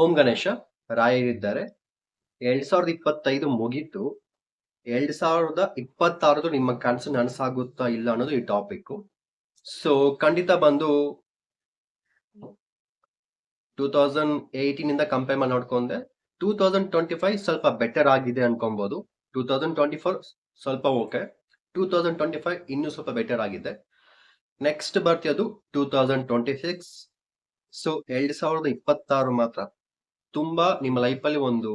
ಓಂ ಗಣೇಶ, ರಾಯರಿದ್ದಾರೆ. ಎರಡ್ ಸಾವಿರದ ಇಪ್ಪತ್ತೈದು ಮುಗೀತು. ಎರಡ್ ಸಾವಿರದ ಇಪ್ಪತ್ತಾರದು ನಿಮ್ಮ ಕನಸು ನನಸಾಗುತ್ತಾ ಇಲ್ಲ ಅನ್ನೋದು ಈ ಟಾಪಿಕ್ ಸೊ ಖಂಡಿತ ಬಂದು ಟೂ ತೌಸಂಡ್ ಏಯ್ಟೀನ್ ಇಂದ ಕಂಪೇರ್ ಮಾಡಿ ನೋಡ್ಕೊಂಡೆ. ಟೂ ತೌಸಂಡ್ ಟ್ವೆಂಟಿ ಫೈವ್ ಸ್ವಲ್ಪ ಬೆಟರ್ ಆಗಿದೆ ಅನ್ಕೊಬಹುದು ಟೂ ತೌಸಂಡ್ ಟ್ವೆಂಟಿ ಫೋರ್ ಸ್ವಲ್ಪ okay two thousand twenty five ಇನ್ನೂ ಸ್ವಲ್ಪ ಬೆಟರ್ ಆಗಿದೆ. Next ಬರ್ತಿಯೋದು two thousand twenty six. So ಎರಡು ಸಾವಿರದ ಇಪ್ಪತ್ತಾರು ಮಾತ್ರ. ತುಂಬಾ ನಿಮ್ಮ ಲೈಫಲ್ಲಿ ಒಂದು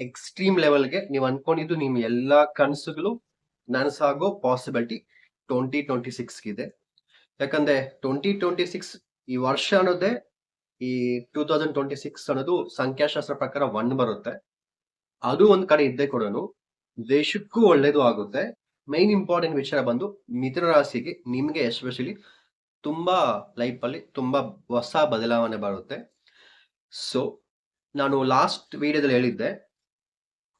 ಎಕ್ಸ್ಟ್ರೀಮ್ ಲೆವೆಲ್ಗೆ ನೀವು ಅನ್ಕೊಂಡಿದ್ದು ನಿಮ್ಮ ಎಲ್ಲಾ ಕನಸುಗಳು ನನಸಾಗೋ ಪಾಸಿಬಿಲಿಟಿ ಟ್ವೆಂಟಿ ಟ್ವೆಂಟಿ ಸಿಕ್ಸ್ ಇದೆ ಯಾಕಂದ್ರೆ ಟ್ವೆಂಟಿ ಟ್ವೆಂಟಿ ಸಿಕ್ಸ್ ಈ ವರ್ಷ ಅನ್ನೋದೇ ಈ ಟೂ ತೌಸಂಡ್ ಟ್ವೆಂಟಿ ಸಿಕ್ಸ್ ಅನ್ನೋದು ಸಂಖ್ಯಾಶಾಸ್ತ್ರ ಪ್ರಕಾರ ಒನ್ ಬರುತ್ತೆ. ಅದು ಒಂದ್ ಕಡೆ ಇದ್ದೇ ಕೂಡ ದೇಶಕ್ಕೂ ಒಳ್ಳೇದು ಆಗುತ್ತೆ. ಮೈನ್ ಇಂಪಾರ್ಟೆಂಟ್ ವಿಚಾರ ಬಂದು ಮಿಥುನ ರಾಶಿಗೆ ನಿಮಗೆ ಎಸ್ಪೆಷಲಿ ತುಂಬಾ ಲೈಫ್ ಅಲ್ಲಿ ತುಂಬಾ ಹೊಸ ಬದಲಾವಣೆ ಬರುತ್ತೆ. ಸೊ ನಾನು ಲಾಸ್ಟ್ ವಿಡಿಯೋದಲ್ಲಿ ಹೇಳಿದ್ದೆ,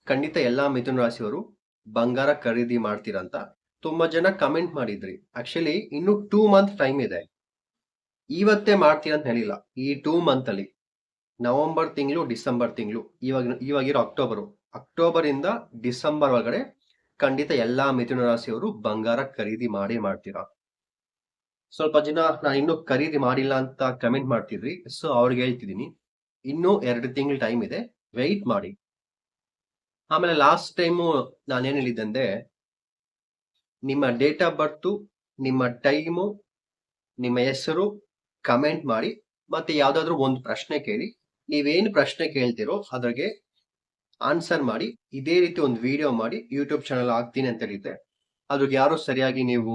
ಖಂಡಿತ ಎಲ್ಲ ಮಿಥುನ ರಾಶಿಯವರು ಬಂಗಾರ ಖರೀದಿ ಮಾಡ್ತೀರಂತ ತುಂಬಾ ಜನ ಕಮೆಂಟ್ ಮಾಡಿದ್ರಿ. ಆಕ್ಚುಲಿ ಇನ್ನು ಟೂ ಮಂತ್ ಟೈಮ್ ಇದೆ. ಇವತ್ತೇ ಮಾಡ್ತೀರಾ ಅಂತ ಹೇಳಿಲ್ಲ. ಈ ಟೂ ಮಂತ್ ಅಲ್ಲಿ, ನವೆಂಬರ್ ತಿಂಗಳು, ಡಿಸೆಂಬರ್ ತಿಂಗಳು, ಇವಾಗ, ಇವಾಗಿರೋ ಅಕ್ಟೋಬರ್ ಅಕ್ಟೋಬರ್ ಇಂದ ಡಿಸೆಂಬರ್ ಒಳಗಡೆ ಖಂಡಿತ ಎಲ್ಲಾ ಮಿಥುನ ರಾಶಿಯವರು ಬಂಗಾರ ಖರೀದಿ ಮಾಡಿ ಮಾಡ್ತೀರಾ. ಸ್ವಲ್ಪ ಜನ, ನಾನು ಇನ್ನೂ ಖರೀದಿ ಮಾಡಿಲ್ಲ ಅಂತ ಕಮೆಂಟ್ ಮಾಡ್ತಿದ್ರಿ. ಸೊ ಅವ್ರಿಗೆ ಹೇಳ್ತಿದ್ದೀನಿ. ಇನ್ನೂ ಎರಡು ತಿಂಗಳು ಟೈಮ್ ಇದೆ. ವೆಯ್ಟ್ ಮಾಡಿ. ಆಮೇಲೆ ಲಾಸ್ಟ್ ಟೈಮು ನಾನೇನು ಹೇಳಿದ್ದೆ ಅಂದ್ರೆ, ನಿಮ್ಮ ಡೇಟ್ ಆಫ್ ಬರ್ತು ನಿಮ್ಮ ಟೈಮು ನಿಮ್ಮ ಹೆಸರು ಕಮೆಂಟ್ ಮಾಡಿ, ಮತ್ತೆ ಯಾವುದಾದ್ರೂ ಒಂದು ಪ್ರಶ್ನೆ ಕೇಳಿ. ನೀವೇನು ಪ್ರಶ್ನೆ ಕೇಳ್ತಿರೋ ಅದ್ರಾಗೆ ಆನ್ಸರ್ ಮಾಡಿ. ಇದೇ ರೀತಿ ಒಂದು ವಿಡಿಯೋ ಮಾಡಿ. ಯೂಟ್ಯೂಬ್ ಚಾನಲ್ ಹಾಕ್ತೀನಿ ಅಂತ ಹೇಳಿದ್ದೆ. ಅದ್ರಿಗೆ ಯಾರು ಸರಿಯಾಗಿ ನೀವು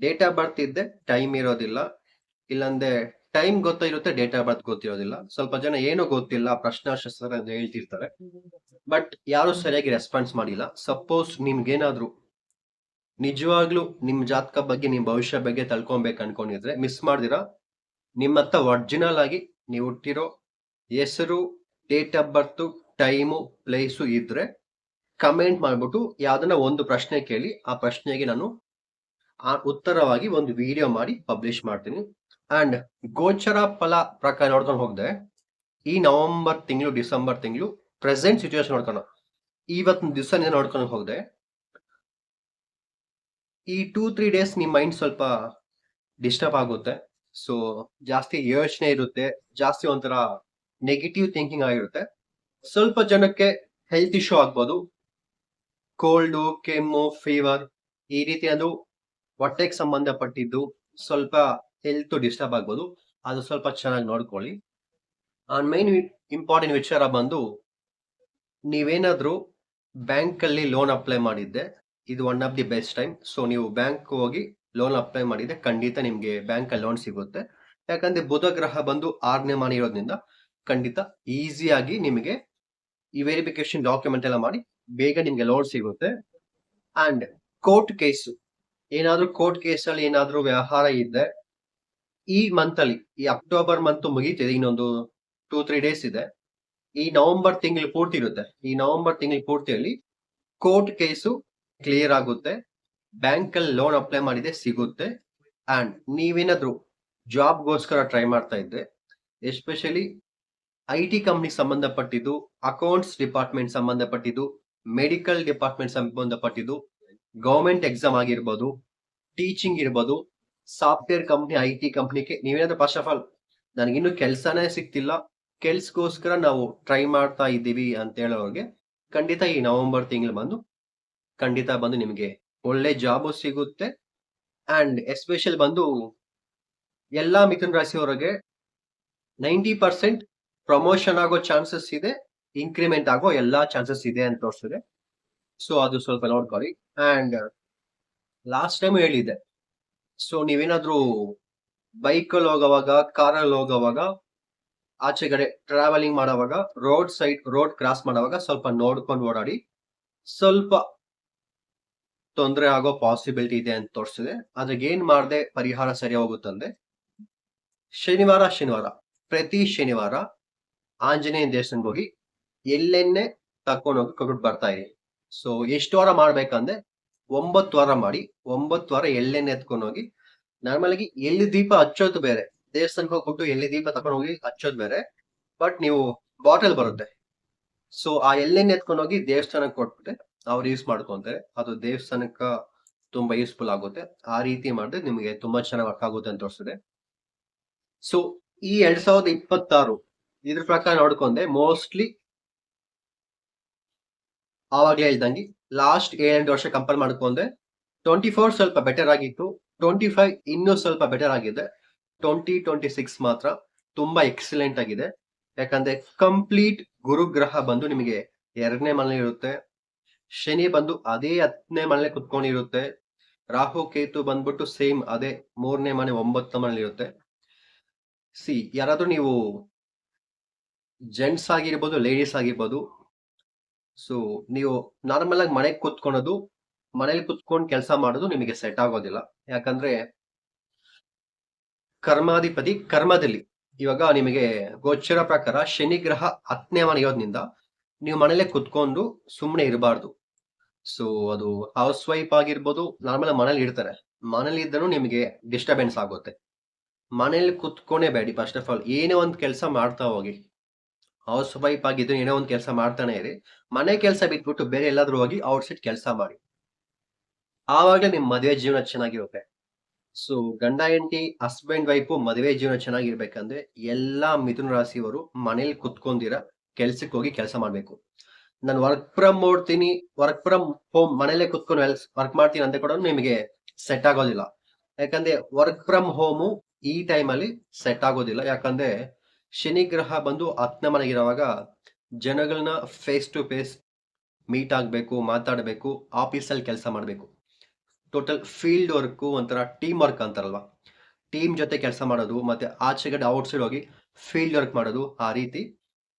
ಡೇಟ್ ಆಫ್ ಬರ್ತ್ ಇದ್ದೆ ಟೈಮ್ ಇರೋದಿಲ್ಲ. ಇಲ್ಲಾಂದ್ರೆ ಟೈಮ್ ಗೊತ್ತಿರುತ್ತೆ, ಡೇಟ್ ಆಫ್ ಬರ್ತ್ ಗೊತ್ತಿರೋದಿಲ್ಲ. ಸ್ವಲ್ಪ ಜನ ಏನು ಗೊತ್ತಿಲ್ಲ, ಪ್ರಶ್ನಾಶಾಸ್ತ್ರ ಅಂತ ಹೇಳ್ತಿರ್ತಾರೆ. ಬಟ್ ಯಾರು ಸರಿಯಾಗಿ ರೆಸ್ಪಾನ್ಸ್ ಮಾಡಿಲ್ಲ. ಸಪೋಸ್ ನಿಮ್ಗೇನಾದ್ರು, ನಿಜವಾಗ್ಲೂ ನಿಮ್ ಜಾತಕ ಬಗ್ಗೆ, ನಿಮ್ ಭವಿಷ್ಯ ಬಗ್ಗೆ ತಳ್ಕೊಬೇಕು ಅನ್ಕೊಂಡಿದ್ರೆ ಮಿಸ್ ಮಾಡ್ದಿರಾ? ನಿಮ್ಮ ಹತ್ರ ಒರಿಜಿನಲ್ ಆಗಿ ನೀವು ಹುಟ್ಟಿರೋ ಹೆಸರು, date of birth, time, place ಇದ್ರೆ ಕಮೆಂಟ್ ಮಾಡ್ಬಿಟ್ಟು ಯಾವ್ದನ್ನ ಒಂದು ಪ್ರಶ್ನೆ ಕೇಳಿ, ಆ ಪ್ರಶ್ನೆಗೆ ನಾನು ಆ ಉತ್ತರವಾಗಿ ಒಂದು ವಿಡಿಯೋ ಮಾಡಿ ಪಬ್ಲಿಷ್ ಮಾಡ್ತೀನಿ. ಅಂಡ್ ಗೋಚರ ಫಲ ಪ್ರಕಾರ ನೋಡ್ಕೊಂಡು ಹೋಗದೆ. ಈ ನವೆಂಬರ್ ತಿಂಗಳು ಡಿಸೆಂಬರ್ ತಿಂಗಳು ಪ್ರೆಸೆಂಟ್ ಸಿಚುವೇಶನ್ ನೋಡ್ಕೊಂಡು. ಇವತ್ತಿನ ದಿವಸ ನೋಡ್ಕೊಂಡು ಹೋಗದೆ. ಈ ಟೂ ತ್ರೀ ಡೇಸ್ ನಿಮ್ಮ ಮೈಂಡ್ ಸ್ವಲ್ಪ ಡಿಸ್ಟರ್ಬ್ ಆಗುತ್ತೆ. ಸೊ ಜಾಸ್ತಿ ಯೋಚನೆ ಇರುತ್ತೆ. ಜಾಸ್ತಿ ಒಂಥರ ನೆಗೆಟಿವ್ ಥಿಂಕಿಂಗ್ ಆಗಿರುತ್ತೆ. ಸ್ವಲ್ಪ ಜನಕ್ಕೆ ಹೆಲ್ತ್ ಇಶ್ಯೂ ಆಗ್ಬೋದು. ಕೋಲ್ಡು ಕೆಮ್ಮು ಫೀವರ್ ಈ ರೀತಿ ಅದು ಹೊಟ್ಟೆಗೆ ಸಂಬಂಧಪಟ್ಟಿದ್ದು ಸ್ವಲ್ಪ ಹೆಲ್ತ್ ಡಿಸ್ಟರ್ಬ್ ಆಗ್ಬೋದು, ಅದು ಸ್ವಲ್ಪ ಚೆನ್ನಾಗಿ ನೋಡ್ಕೊಳ್ಳಿ. ಮೈನ್ ಇಂಪಾರ್ಟೆಂಟ್ ವಿಚಾರ ಬಂದು, ನೀವೇನಾದರೂ ಬ್ಯಾಂಕ್ ಅಲ್ಲಿ ಲೋನ್ ಅಪ್ಲೈ ಮಾಡಿದ್ದೆ, ಇದು one of the best time, so ನೀವು ಬ್ಯಾಂಕ್ ಹೋಗಿ ಲೋನ್ ಅಪ್ಲೈ ಮಾಡಿದ್ರೆ ಖಂಡಿತ ನಿಮಗೆ ಬ್ಯಾಂಕ್ ಅಲ್ಲಿ ಲೋನ್ ಸಿಗುತ್ತೆ. ಯಾಕಂದ್ರೆ ಬುಧ ಗ್ರಹ ಬಂದು ಆರನೇ ಮನೆ ಇರೋದ್ರಿಂದ ಖಂಡಿತ ಈಸಿಯಾಗಿ ನಿಮಗೆ ಈ ವೆರಿಫಿಕೇಶನ್ ಡಾಕ್ಯುಮೆಂಟ್ ಎಲ್ಲ ಮಾಡಿ ಬೇಗ ನಿಮಗೆ ಲೋನ್ ಸಿಗುತ್ತೆ. ಅಂಡ್ ಕೋರ್ಟ್ ಕೇಸ್, ಏನಾದರೂ ಕೋರ್ಟ್ ಕೇಸಲ್ಲಿ ಏನಾದರೂ ವ್ಯವಹಾರ ಇದ್ದೆ ಈ ಮಂತ್ ಅಲ್ಲಿ, ಈ ಅಕ್ಟೋಬರ್ ಮಂತ್ ಮುಗೀತಿದೆ, ಇನ್ನೊಂದು ಟೂ ತ್ರೀ ಡೇಸ್ ಇದೆ. ಈ ನವೆಂಬರ್ ತಿಂಗಳು ಪೂರ್ತಿ ಇರುತ್ತೆ. ಈ ನವೆಂಬರ್ ತಿಂಗಳು ಪೂರ್ತಿಯಲ್ಲಿ ಕೋರ್ಟ್ ಕೇಸು ಕ್ಲಿಯರ್ ಆಗುತ್ತೆ. ಬ್ಯಾಂಕ್ ಅಲ್ಲಿ ಲೋನ್ ಅಪ್ಲೈ ಮಾಡಿದೆ ಸಿಗುತ್ತೆ. ಅಂಡ್ ನೀವೇನಾದ್ರೂ ಜಾಬ್ಗೋಸ್ಕರ ಟ್ರೈ ಮಾಡ್ತಾ ಇದ್ರೆ ಎಸ್ಪೆಷಲಿ ಐ ಟಿ ಕಂಪ್ನಿ ಸಂಬಂಧಪಟ್ಟಿದ್ದು ಅಕೌಂಟ್ಸ್ ಡಿಪಾರ್ಟ್ಮೆಂಟ್ ಸಂಬಂಧಪಟ್ಟಿದ್ದು ಮೆಡಿಕಲ್ ಡಿಪಾರ್ಟ್ಮೆಂಟ್ ಸಂಬಂಧಪಟ್ಟಿದ್ದು ಗವರ್ಮೆಂಟ್ ಎಕ್ಸಾಮ್ ಆಗಿರ್ಬೋದು ಟೀಚಿಂಗ್ ಇರ್ಬೋದು ಸಾಫ್ಟ್ವೇರ್ ಕಂಪ್ನಿ, ಐ ಟಿ ಕಂಪ್ನಿಗೆ ನೀವೇನಾದ್ರೂ ಫಸ್ಟ್ ಆಫ್ ಆಲ್ ನನಗಿನ್ನೂ ಕೆಲಸನೇ ಸಿಗ್ತಿಲ್ಲ ಕೆಲ್ಸಗೋಸ್ಕರ ನಾವು ಟ್ರೈ ಮಾಡ್ತಾ ಇದ್ದೀವಿ ಅಂತ ಹೇಳೋರಿಗೆ ಖಂಡಿತ ಈ ನವೆಂಬರ್ ತಿಂಗಳು ಬಂದು ಖಂಡಿತ ಬಂದು ನಿಮಗೆ ಒಳ್ಳೆ ಜಾಬು ಸಿಗುತ್ತೆ. ಅಂಡ್ ಎಸ್ಪೆಷಲ್ ಬಂದು ಎಲ್ಲ ಮಿಥುನ್ ರಾಶಿಯವರಿಗೆ ನೈಂಟಿ ಪರ್ಸೆಂಟ್ ಪ್ರಮೋಷನ್ ಆಗೋ ಚಾನ್ಸಸ್ ಇದೆ, ಇನ್ಕ್ರಿಮೆಂಟ್ ಆಗೋ ಎಲ್ಲಾ ಚಾನ್ಸಸ್ ಇದೆ ಅಂತ ತೋರಿಸಿದೆ. ಸೊ ಅದು ಸ್ವಲ್ಪ ನೋಡ್ಕೊಳ್ಳಿ. ಅಂಡ್ ಲಾಸ್ಟ್ ಟೈಮ್ ಹೇಳಿದ್ದೆ ಸೊ ನೀವೇನಾದ್ರೂ ಬೈಕಲ್ಲಿ ಹೋಗೋವಾಗ ಕಾರಲ್ಲಿ ಹೋಗೋವಾಗ, ಆಚೆ ಕಡೆ ಟ್ರಾವೆಲಿಂಗ್ ಮಾಡೋವಾಗ ರೋಡ್ ಸೈಡ್ ರೋಡ್ ಕ್ರಾಸ್ ಮಾಡೋವಾಗ ಸ್ವಲ್ಪ ನೋಡ್ಕೊಂಡು ಓಡಾಡಿ, ಸ್ವಲ್ಪ ತೊಂದರೆ ಆಗೋ ಪಾಸಿಬಿಲಿಟಿ ಇದೆ ಅಂತ ತೋರಿಸಿದೆ. ಅದ್ರಿಗೆ ಏನ್ ಮಾಡದೆ, ಪರಿಹಾರ ಸರಿ ಹೋಗುತ್ತಂದ್ರೆ ಶನಿವಾರ ಶನಿವಾರ, ಪ್ರತಿ ಶನಿವಾರ ಆಂಜನೇಯ ದೇವಸ್ಥಾನ ಹೋಗಿ ಎಲ್ಲೆನ್ನೆ ತಕೊಂಡೋಗಿ ಕೊಟ್ಬಿಟ್ಟು ಬರ್ತಾ ಇರಿ. ಸೊ ಎಷ್ಟು ವಾರ ಮಾಡ್ಬೇಕಂದ್ರೆ ಒಂಬತ್ತು ವಾರ ಮಾಡಿ, ಒಂಬತ್ತು ವಾರ ಎಳ್ಳೆಣ್ಣೆ ಎತ್ಕೊಂಡು ಹೋಗಿ ನಾರ್ಮಲ್ ಆಗಿ ಎಳ್ಳಿ ದೀಪ ಹಚ್ಚೋದು ಬೇರೆ. ದೇವಸ್ಥಾನಕ್ಕೆ ಹೋಗ್ಬಿಟ್ಟು ಎಳ್ಳಿ ದೀಪ ತಕೊಂಡು ಹೋಗಿ ಹಚ್ಚೋದು ಬೇರೆ. ಬಟ್ ನೀವು ಬಾಟಲ್ ಬರುತ್ತೆ. ಸೊ ಆ ಎಳ್ಳೆಣ್ಣೆ ಎತ್ಕೊಂಡು ಹೋಗಿ ದೇವಸ್ಥಾನಕ್ಕೆ ಕೊಟ್ಬಿಟ್ಟೆ ಅವ್ರು ಯೂಸ್ ಮಾಡ್ಕೊಂತಾರೆ. ಅದು ದೇವಸ್ಥಾನಕ್ಕ ತುಂಬಾ ಯೂಸ್ಫುಲ್ ಆಗುತ್ತೆ. ಆ ರೀತಿ ಮಾಡಿದ್ರೆ ನಿಮಗೆ ತುಂಬಾ ಚೆನ್ನಾಗಿ ವರ್ಕ್ ಆಗುತ್ತೆ ಅಂತ ತೋರಿಸ್ತದೆ ಸೊ ಈ ಎರಡ್ ಸಾವಿರದ ಇಪ್ಪತ್ತಾರು ಇದ್ರ ಪ್ರಕಾರ ನೋಡ್ಕೊಂಡೆ ಮೋಸ್ಟ್ಲಿ ಆವಾಗ್ಲೇ ಹೇಳ್ದಂಗೆ ಲಾಸ್ಟ್ ಏಳೆಂಟು ವರ್ಷ ಕಂಪೇರ್ ಮಾಡ್ಕೊಂಡೆ ಟ್ವೆಂಟಿ ಫೋರ್ ಸ್ವಲ್ಪ ಬೆಟರ್ ಆಗಿತ್ತು ಟ್ವೆಂಟಿ ಫೈವ್ ಇನ್ನೂ ಸ್ವಲ್ಪ ಬೆಟರ್ ಆಗಿದೆ. ಟ್ವೆಂಟಿ ಟ್ವೆಂಟಿ ಸಿಕ್ಸ್ ಮಾತ್ರ ತುಂಬಾ ಎಕ್ಸಲೆಂಟ್ ಆಗಿದೆ. ಯಾಕಂದ್ರೆ ಕಂಪ್ಲೀಟ್ ಗುರುಗ್ರಹ ಬಂದು ನಿಮಗೆ ಎರಡನೇ ಮನೆ ಇರುತ್ತೆ. ಶನಿ ಬಂದು ಅದೇ ಹತ್ತನೇ ಮನೆ ಕುತ್ಕೊಂಡಿರುತ್ತೆ. ರಾಹು, ಕೇತು ಬಂದ್ಬಿಟ್ಟು ಸೇಮ್ ಅದೇ ಮೂರನೇ ಮನೆ ಒಂಬತ್ತು ಮನೆ ಇರುತ್ತೆ. ಸಿ ಯಾರಾದ್ರೂ ನೀವು ಜೆಂಟ್ಸ್ ಆಗಿರ್ಬೋದು ಲೇಡೀಸ್ ಆಗಿರ್ಬೋದು ಸೊ ನೀವು ನಾರ್ಮಲ್ ಆಗಿ ಮನೆಗೆ ಕುತ್ಕೊಳೋದು, ಮನೇಲಿ ಕುತ್ಕೊಂಡು ಕೆಲಸ ಮಾಡೋದು ನಿಮಗೆ ಸೆಟ್ ಆಗೋದಿಲ್ಲ. ಯಾಕಂದ್ರೆ ಕರ್ಮಾಧಿಪತಿ ಕರ್ಮದಲ್ಲಿ. ಇವಾಗ ನಿಮಗೆ ಗೋಚರ ಪ್ರಕಾರ ಶನಿ ಗ್ರಹ ಹತ್ತನೇ ಮನೆ ಇರೋದ್ರಿಂದ ನೀವು ಮನೇಲೆ ಕುತ್ಕೊಂಡು ಸುಮ್ಮನೆ ಇರಬಾರ್ದು. ಸೊ ಅದು ಹೌಸ್ ವೈಫ್ ಆಗಿರ್ಬೋದು ನಾರ್ಮಲ್ ಮನೇಲಿ ಇರ್ತಾರೆ. ಮನೇಲಿ ಇದ್ದರೂ ನಿಮಗೆ ಡಿಸ್ಟರ್ಬೆನ್ಸ್ ಆಗುತ್ತೆ. ಮನೇಲಿ ಕುತ್ಕೊಂಡೇ ಬೇಡಿ ಫಸ್ಟ್ ಆಫ್ ಆಲ್ ಏನೇ ಒಂದು ಕೆಲಸ ಮಾಡ್ತಾ ಹೋಗಿ ಹೌಸ್ ವೈಫ್ ಆಗಿದ್ದು ಏನೋ ಒಂದು ಕೆಲಸ ಮಾಡ್ತಾನೆ ಇರಿ. ಮನೆ ಕೆಲಸ ಬಿಟ್ಬಿಟ್ಟು ಬೇರೆ ಎಲ್ಲಾದ್ರೂ ಹೋಗಿ ಔಟ್ ಸೈಡ್ ಕೆಲಸ ಮಾಡಿ. ಆವಾಗಲೇ ನಿಮ್ ಮದುವೆ ಜೀವನ ಚೆನ್ನಾಗಿರುತ್ತೆ. ಸೊ ಗಂಡ, ಹೆಂಡತಿ ಹಸ್ಬೆಂಡ್ ವೈಫು ಮದುವೆ ಜೀವನ ಚೆನ್ನಾಗಿರ್ಬೇಕಂದ್ರೆ ಎಲ್ಲಾ ಮಿಥುನ ರಾಶಿಯವರು ಮನೇಲಿ ಕುತ್ಕೊಂಡಿರ ಕೆಲ್ಸಕ್ಕೆ ಹೋಗಿ ಕೆಲಸ ಮಾಡ್ಬೇಕು. ನಾನು ವರ್ಕ್ ಫ್ರಮ್ ಮಾಡ್ತೀನಿ ವರ್ಕ್ ಫ್ರಮ್ ಹೋಮ್ ಮನೇಲೆ ಕುತ್ಕೊಂಡು ವರ್ಕ್ ಮಾಡ್ತೀನಿ ಅಂತ ಕೂಡ ನಿಮಗೆ ಸೆಟ್ ಆಗೋದಿಲ್ಲ. ಯಾಕಂದ್ರೆ ವರ್ಕ್ ಫ್ರಮ್ ಹೋಮು ಈ ಟೈಮಲ್ಲಿ ಸೆಟ್ ಆಗೋದಿಲ್ಲ. ಯಾಕಂದ್ರೆ ಶನಿ ಗ್ರಹ ಬಂದು ಹತ್ತನೇ ಮನೆಗಿರುವಾಗ ಜನಗಳನ್ನ ಫೇಸ್ ಟು ಫೇಸ್ ಮೀಟ್ ಆಗಬೇಕು, ಮಾತಾಡಬೇಕು ಆಫೀಸಲ್ಲಿ ಕೆಲಸ ಮಾಡಬೇಕು. ಟೋಟಲ್ ಫೀಲ್ಡ್ ವರ್ಕು ಒಂಥರ ಟೀಮ್ ವರ್ಕ್ ಅಂತಾರಲ್ವ? ಟೀಮ್ ಜೊತೆ ಕೆಲಸ ಮಾಡೋದು, ಮತ್ತೆ ಆಚೆಗಡೆ ಔಟ್ಸೈಡ್ ಹೋಗಿ ಫೀಲ್ಡ್ ವರ್ಕ್ ಮಾಡೋದು, ಆ ರೀತಿ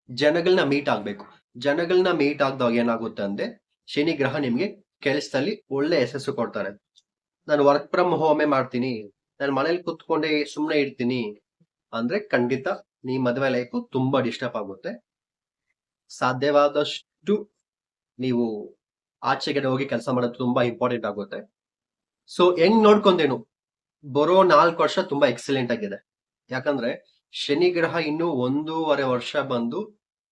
ಜನಗಳನ್ನ ಮೀಟ್ ಆಗಬೇಕು. ಜನಗಳನ್ನ ಮೀಟ್ ಆಗದಾಗ ಏನಾಗುತ್ತೆ ಅಂದ್ರೆ, ಶನಿ ಗ್ರಹ ನಿಮಗೆ ಕೆಲಸದಲ್ಲಿ ಒಳ್ಳೆ ಯಶಸ್ಸು ಕೊಡ್ತಾರೆ. ನಾನು ವರ್ಕ್ ಫ್ರಮ್ ಹೋಮೇ ಮಾಡ್ತೀನಿ, ನಾನು ಮನೇಲಿ ಕುತ್ಕೊಂಡೇ ಸುಮ್ಮನೆ ಇರ್ತೀನಿ, ಅಂದ್ರೆ ಖಂಡಿತ ನಿಮ್ಮ ಮದುವೆ ಲೈಫ್ ತುಂಬಾ ಡಿಸ್ಟರ್ಬ್ ಆಗುತ್ತೆ. ಸಾಧ್ಯವಾದಷ್ಟು ನೀವು ಆಚೆಗೆ ಹೋಗಿ ಕೆಲಸ ಮಾಡೋದು ತುಂಬಾ ಇಂಪಾರ್ಟೆಂಟ್ ಆಗುತ್ತೆ. ಸೊ ಹೆಂಗ್ ನೋಡ್ಕೊಂಡೇನು? ಬರೋ ನಾಲ್ಕು ವರ್ಷ ತುಂಬಾ ಎಕ್ಸಲೆಂಟ್ ಆಗಿದೆ. ಯಾಕಂದ್ರೆ ಶನಿ ಗ್ರಹ ಇನ್ನು ಒಂದೂವರೆ ವರ್ಷ ಬಂದು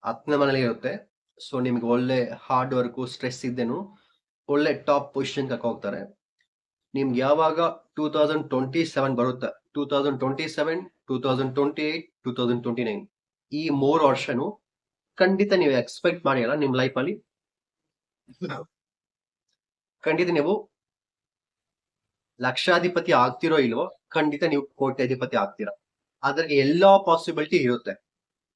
ಹತ್ತನೇ ಮನೇಲಿ ಇರುತ್ತೆ. ಸೊ ನಿಮ್ಗೆ ಒಳ್ಳೆ ಹಾರ್ಡ್ ವರ್ಕು ಸ್ಟ್ರೆಸ್ ಇದ್ದೇನು, ಒಳ್ಳೆ ಟಾಪ್ ಪೊಸಿಷನ್ ಹೋಗ್ತಾರೆ ನಿಮ್ಗೆ ಯಾವಾಗ ಟೂ ತೌಸಂಡ್ ಟ್ವೆಂಟಿ ಸೆವೆನ್ ಬರುತ್ತೆ two thousand twenty seven two thousand twenty eight two thousand twenty nine ಈ ಮೂರು ವರ್ಷನು ಖಂಡಿತ ನೀವು ಎಕ್ಸ್ಪೆಕ್ಟ್ ಮಾಡಿಲ್ಲ ನಿಮ್ ಲೈಫ್ ಅಲ್ಲಿ? ಖಂಡಿತ ನೀವು ಲಕ್ಷಾಧಿಪತಿ ಆಗ್ತಿರೋ ಇಲ್ವೋ ಖಂಡಿತ ನೀವು ಕೋಟ್ಯಾಧಿಪತಿ ಆಗ್ತೀರಾ. ಅದ್ರಲ್ಲಿ ಎಲ್ಲಾ ಪಾಸಿಬಿಲಿಟಿ ಇರುತ್ತೆ.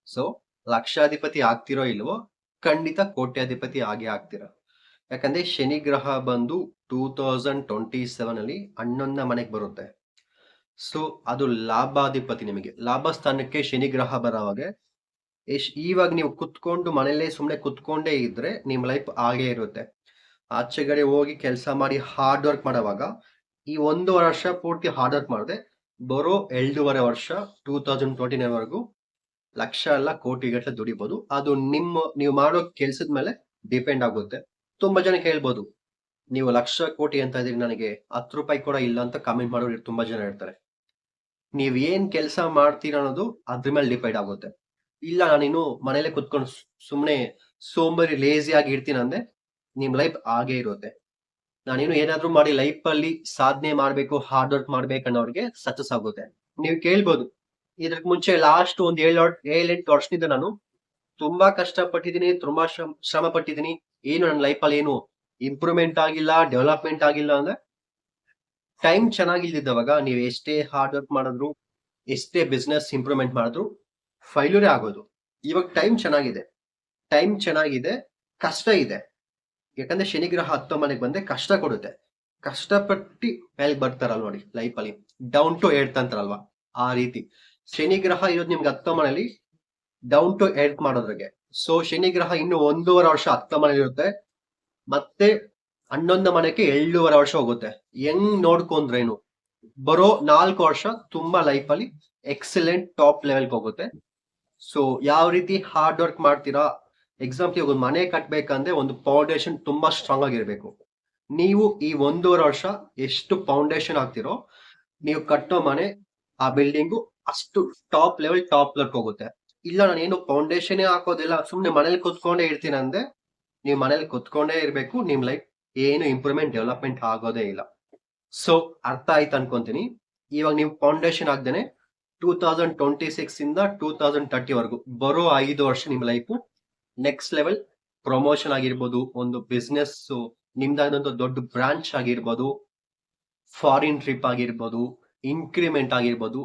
ಸೊ ಲಕ್ಷಾಧಿಪತಿ ಆಗ್ತಿರೋ ಇಲ್ವೋ ಖಂಡಿತ ಕೋಟ್ಯಾಧಿಪತಿ ಆಗಿ ಆಗ್ತೀರಾ. ಯಾಕಂದ್ರೆ ಶನಿ ಗ್ರಹ ಬಂದು ಟೂ ತೌಸಂಡ್ ಟ್ವೆಂಟಿ ಸೆವೆನ್ ಅಲ್ಲಿ ಹನ್ನೊಂದನೇ ಮನೆಗೆ ಬರುತ್ತೆ. ಸೊ ಅದು ಲಾಭಾಧಿಪತಿ ನಿಮಗೆ. ಲಾಭ ಸ್ಥಾನಕ್ಕೆ ಶನಿ ಗ್ರಹ ಬರೋವಾಗ ಎಷ್ಟ್ ಇವಾಗ ನೀವು ಕುತ್ಕೊಂಡು ಮನೇಲೆ ಸುಮ್ಮನೆ ಕುತ್ಕೊಂಡೇ ಇದ್ರೆ ನಿಮ್ ಲೈಫ್ ಹಾಗೆ ಇರುತ್ತೆ. ಆಚೆಗಡೆ ಹೋಗಿ ಕೆಲಸ ಮಾಡಿ ಹಾರ್ಡ್ ವರ್ಕ್ ಮಾಡೋವಾಗ, ಈ ಒಂದು ವರ್ಷ ಪೂರ್ತಿ ಹಾರ್ಡ್ ವರ್ಕ್ ಮಾಡಿದೆ, ಬರೋ ಎರಡೂವರೆ ವರ್ಷ ಟೂ ತೌಸಂಡ್ ಟ್ವೆಂಟಿ ನೈನ್ ವರೆಗೂ ಲಕ್ಷ ಅಲ್ಲ ಕೋಟಿಗಟ್ಟಲೆ ದುಡಿಬಹುದು ಅದು ನಿಮ್ಮ, ನೀವು ಮಾಡೋ ಕೆಲ್ಸದ ಮೇಲೆ ಡಿಪೆಂಡ್ ಆಗುತ್ತೆ. ತುಂಬಾ ಜನ ಹೇಳ್ಬೋದು ನೀವು ಲಕ್ಷ ಕೋಟಿ ಅಂತ ಇದ್ರಿ ನನಗೆ ಹತ್ತು ರೂಪಾಯಿ ಕೂಡ ಇಲ್ಲ ಅಂತ ಕಮೆಂಟ್ ಮಾಡೋರು ತುಂಬಾ ಜನ ಇರ್ತಾರೆ. ನೀವ್ ಏನ್ ಕೆಲಸ ಮಾಡ್ತೀರ ಅನ್ನೋದು ಅದ್ರ ಮೇಲೆ ಡಿಪೆಂಡ್ ಆಗುತ್ತೆ. ಇಲ್ಲ ನಾನಿನ್ನು ಮನೇಲೆ ಕುತ್ಕೊಂಡು ಸುಮ್ಮನೆ ಸೋಂಬರಿ ಲೇಸಿ ಆಗಿ ಇರ್ತೀನಿ ಅಂದ್ರೆ ನಿಮ್ ಲೈಫ್ ಹಾಗೆ ಇರುತ್ತೆ. ನಾನೇನು ಏನಾದ್ರೂ ಮಾಡಿ ಲೈಫ್ ಅಲ್ಲಿ ಸಾಧನೆ ಮಾಡ್ಬೇಕು ಹಾರ್ಡ್ ವರ್ಕ್ ಮಾಡ್ಬೇಕು ಅನ್ನೋರಿಗೆ ಸಕ್ಸಸ್ ಆಗುತ್ತೆ. ನೀವು ಕೇಳ್ಬೋದು. ಇದಕ್ ಮುಂಚೆ ಲಾಸ್ಟ್ ಒಂದ್ ಏಳು ಏಳೆಂಟು ವರ್ಷದಿಂದ ನಾನು ತುಂಬಾ ಕಷ್ಟಪಟ್ಟಿದ್ದೀನಿ, ತುಂಬಾ ಶ್ರಮ ಶ್ರಮ ಪಟ್ಟಿದ್ದೀನಿ ಏನು ನನ್ನ ಲೈಫ್ ಅಲ್ಲಿ ಏನು ಇಂಪ್ರೂವ್ಮೆಂಟ್ ಆಗಿಲ್ಲ ಡೆವಲಪ್ಮೆಂಟ್ ಆಗಿಲ್ಲ ಅಂದ್ರೆ ಟೈಮ್ ಚೆನ್ನಾಗಿಲ್ದಿದ್ದವಾಗ ನೀವು ಎಷ್ಟೇ ಹಾರ್ಡ್ ವರ್ಕ್ ಮಾಡಿದ್ರು, ಎಷ್ಟೇ ಬಿಸ್ನೆಸ್ ಇಂಪ್ರೂವ್ಮೆಂಟ್ ಮಾಡಿದ್ರು ಫೈಲ್ಯೂರೇ ಆಗೋದು. ಇವಾಗ ಟೈಮ್ ಚೆನ್ನಾಗಿದೆ. ಟೈಮ್ ಚೆನ್ನಾಗಿದೆ, ಕಷ್ಟ ಇದೆ. ಯಾಕಂದ್ರೆ ಶನಿಗ್ರಹ ಹತ್ತೋ ಮನೆಗೆ ಬಂದ್ರೆ ಕಷ್ಟ ಕೊಡುತ್ತೆ. ಕಷ್ಟಪಟ್ಟು ಮೇಲೆ ಬರ್ತಾರಲ್ ನೋಡಿ ಲೈಫ್ ಅಲ್ಲಿ. ಡೌನ್ ಟು ಏರ್ತ್ ಅಂತಾರಲ್ವಾ ಆ ರೀತಿ. ಶನಿಗ್ರಹ ಇರೋದು ನಿಮ್ಗೆ ಹತ್ತೋ ಮನೆಯಲ್ಲಿ ಡೌನ್ ಟು ಏರ್ತ್ ಮಾಡೋದ್ರಿಗೆ. ಸೊ ಶನಿಗ್ರಹ ಇನ್ನು ಒಂದೂವರೆ ವರ್ಷ ಹತ್ತು ಮನೇಲಿ ಇರುತ್ತೆ ಮತ್ತೆ ಹನ್ನೊಂದು ಮನೆಗೆ ಏಳೂವರೆ ವರ್ಷ ಹೋಗುತ್ತೆ. ಹೆಂಗ್ ನೋಡ್ಕೊಂಡ್ರೇನು? ಬರೋ ನಾಲ್ಕು ವರ್ಷ ತುಂಬಾ ಲೈಫ್ ಅಲ್ಲಿ ಎಕ್ಸಲೆಂಟ್ ಟಾಪ್ ಲೆವೆಲ್ ಹೋಗುತ್ತೆ. ಸೊ ಯಾವ ರೀತಿ ಹಾರ್ಡ್ ವರ್ಕ್ ಮಾಡ್ತೀರಾ? ಎಕ್ಸಾಂಪಲ್ ಒಂದು ಮನೆ ಕಟ್ಬೇಕಂದ್ರೆ ಒಂದು ಫೌಂಡೇಶನ್ ತುಂಬಾ ಸ್ಟ್ರಾಂಗ್ ಆಗಿರ್ಬೇಕು. ನೀವು ಈ ಒಂದೂವರೆ ವರ್ಷ ಎಷ್ಟು ಫೌಂಡೇಶನ್ ಆಗ್ತಿರೋ ನೀವು ಕಟ್ಟೋ ಮನೆ, ಆ ಬಿಲ್ಡಿಂಗು ಅಷ್ಟು ಟಾಪ್ ಲೆವೆಲ್ ಟಾಪ್ ಲೆವೆಲ್ ಹೋಗುತ್ತೆ. ಇಲ್ಲ, ನಾನು ಏನು ಫೌಂಡೇಶನ್ ಹಾಕೋದಿಲ್ಲ. ಸುಮ್ನೆ ಮನೇಲಿ ಕುತ್ಕೊಂಡೇ ಇರ್ತೀನಿ ಅಂದ್ರೆ ನೀವು ಮನೇಲಿ ಕುತ್ಕೊಂಡೇ ಇರ್ಬೇಕು, ನಿಮ್ ಲೈಫ್ ಏನು ಇಂಪ್ರೂವ್ಮೆಂಟ್ ಡೆವಲಪ್ಮೆಂಟ್ ಆಗೋದೇ ಇಲ್ಲ. ಸೊ ಅರ್ಥ ಆಯ್ತು ಅನ್ಕೊಂತೀನಿ. ಇವಾಗ ನೀವು ಫೌಂಡೇಶನ್ ಆಗ್ದೇನೆ ಟೂ ತೌಸಂಡ್ ಟ್ವೆಂಟಿ ಸಿಕ್ಸ್ ಇಂದ ಟೂ ತೌಸಂಡ್ ತರ್ಟಿ ವರೆಗೂ ಬರೋ ಐದು ವರ್ಷ ನಿಮ್ ಲೈಫ್ ನೆಕ್ಸ್ಟ್ ಲೆವೆಲ್ ಪ್ರಮೋಷನ್ ಆಗಿರ್ಬೋದು, ಒಂದು ಬಿಸ್ನೆಸ್ ನಿಮ್ದಾದಂತ ದೊಡ್ಡ ಬ್ರಾಂಚ್ ಆಗಿರ್ಬೋದು ಫಾರಿನ್ ಟ್ರಿಪ್ ಆಗಿರ್ಬೋದು ಇನ್ಕ್ರಿಮೆಂಟ್ ಆಗಿರ್ಬೋದು.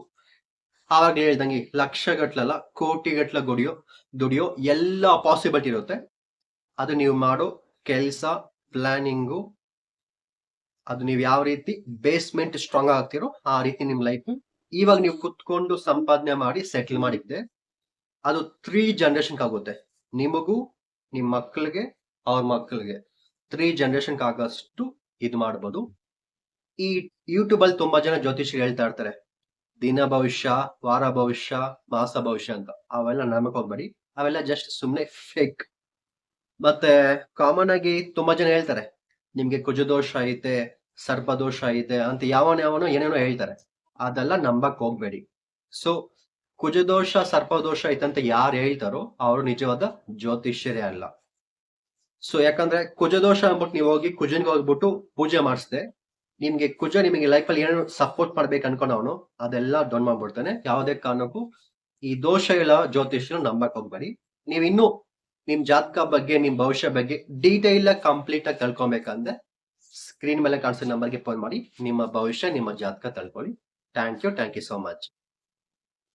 ಆವಾಗ ಹೇಳ್ದಂಗೆ ಲಕ್ಷ ಗಟ್ಲಲ್ಲ ಕೋಟಿ ಗಟ್ಲ ದುಡಿಯೋ ದುಡಿಯೋ ಎಲ್ಲ ಪಾಸಿಬಿಲಿಟಿ ಇರುತ್ತೆ. ಅದು ನೀವು ಮಾಡೋ ಕೆಲಸ ಪ್ಲಾನಿಂಗು ಅದು ನೀವು ಯಾವ ರೀತಿ ಬೇಸ್ಮೆಂಟ್ ಸ್ಟ್ರಾಂಗ್ ಆಗ್ತಿರೋ ಆ ರೀತಿ ನಿಮ್ ಲೈಫ್ ಇವಾಗ ನೀವು ಕುತ್ಕೊಂಡು ಸಂಪಾದನೆ ಮಾಡಿ ಸೆಟ್ಲ್ ಮಾಡಿದ್ದೆ ಅದು ತ್ರೀ ಜನರೇಷನ್ ಆಗುತ್ತೆ. ನಿಮಗೂ, ನಿಮ್ ಮಕ್ಕಳಿಗೆ ಅವ್ರ ಮಕ್ಕಳಿಗೆ ತ್ರೀ ಜನರೇಷನ್ ಆಗೋಷ್ಟು ಇದು ಮಾಡ್ಬೋದು. ಈ ಯೂಟ್ಯೂಬ್ ಅಲ್ಲಿ ತುಂಬಾ ಜನ ಜ್ಯೋತಿಷಿ ಹೇಳ್ತಾ ಇರ್ತಾರೆ, ದಿನ ಭವಿಷ್ಯ, ವಾರ ಭವಿಷ್ಯ, ಮಾಸ ಭವಿಷ್ಯ ಅಂತ. ಅವೆಲ್ಲ ನಮಗೆ ಹೋಗ್ಬೇಡಿ. ಅವೆಲ್ಲ ಜಸ್ಟ್ ಸುಮ್ಮನೆ ಫೇಕ್ ಮತ್ತೆ ಕಾಮನ್ ಆಗಿ ತುಂಬಾ ಜನ ಹೇಳ್ತಾರೆ, ನಿಮ್ಗೆ ಕುಜದೋಷ ಐತೆ, ಸರ್ಪದೋಷ ಐತೆ ಅಂತ ಯಾವನ ಯಾವನೋ ಏನೇನೋ ಹೇಳ್ತಾರೆ. ಅದೆಲ್ಲ ನಂಬಕ್ ಹೋಗ್ಬೇಡಿ. ಸೊ ಕುಜದೋಷ, ಸರ್ಪದೋಷ ಅಂತ ಯಾರು ಹೇಳ್ತಾರೋ ಅವರು ನಿಜವಾದ ಜ್ಯೋತಿಷ್ಯರೇ ಅಲ್ಲ. ಸೊ ಯಾಕಂದ್ರೆ ಕುಜದೋಷ ಅಂದ್ಬಿಟ್ಟು ನೀವು ಹೋಗಿ ಕುಜನ್ಗೆ ಹೋಗ್ಬಿಟ್ಟು ಪೂಜೆ ಮಾಡಿಸ್ದೆ, ನಿಮ್ಗೆ ಕುಜ ನಿಮಗೆ ಲೈಫ್ ಅಲ್ಲಿ ಏನೇನು ಸಪೋರ್ಟ್ ಮಾಡ್ಬೇಕು ಅನ್ಕೊಂಡವನು ಅದೆಲ್ಲ ಡೌನ್ ಮಾಡ್ಬಿಡ್ತಾನೆ. ಯಾವುದೇ ಕಾರಣಕ್ಕೂ ಈ ದೋಷ ಇಲ್ಲ ಜ್ಯೋತಿಷ್ಯರು ನಂಬಕ್ ಹೋಗ್ಬೇಡಿ. ನೀವು ಇನ್ನು ನಿಮ್ ಜಾತಕ ಬಗ್ಗೆ, ನಿಮ್ ಭವಿಷ್ಯ ಬಗ್ಗೆ ಡೀಟೈಲ್ ಆಗಿ ಕಂಪ್ಲೀಟ್ ಆಗಿ ತಳ್ಕೊಬೇಕಂದ್ರೆ ಸ್ಕ್ರೀನ್ ಮೇಲೆ ಕಾಣಿಸೋ ನಂಬರ್ಗೆ ಫೋನ್ ಮಾಡಿ. ನಿಮ್ಮ ಭವಿಷ್ಯ, ನಿಮ್ಮ ಜಾತಕ ತಳ್ಕೊಳ್ಳಿ. Thank you thank you so much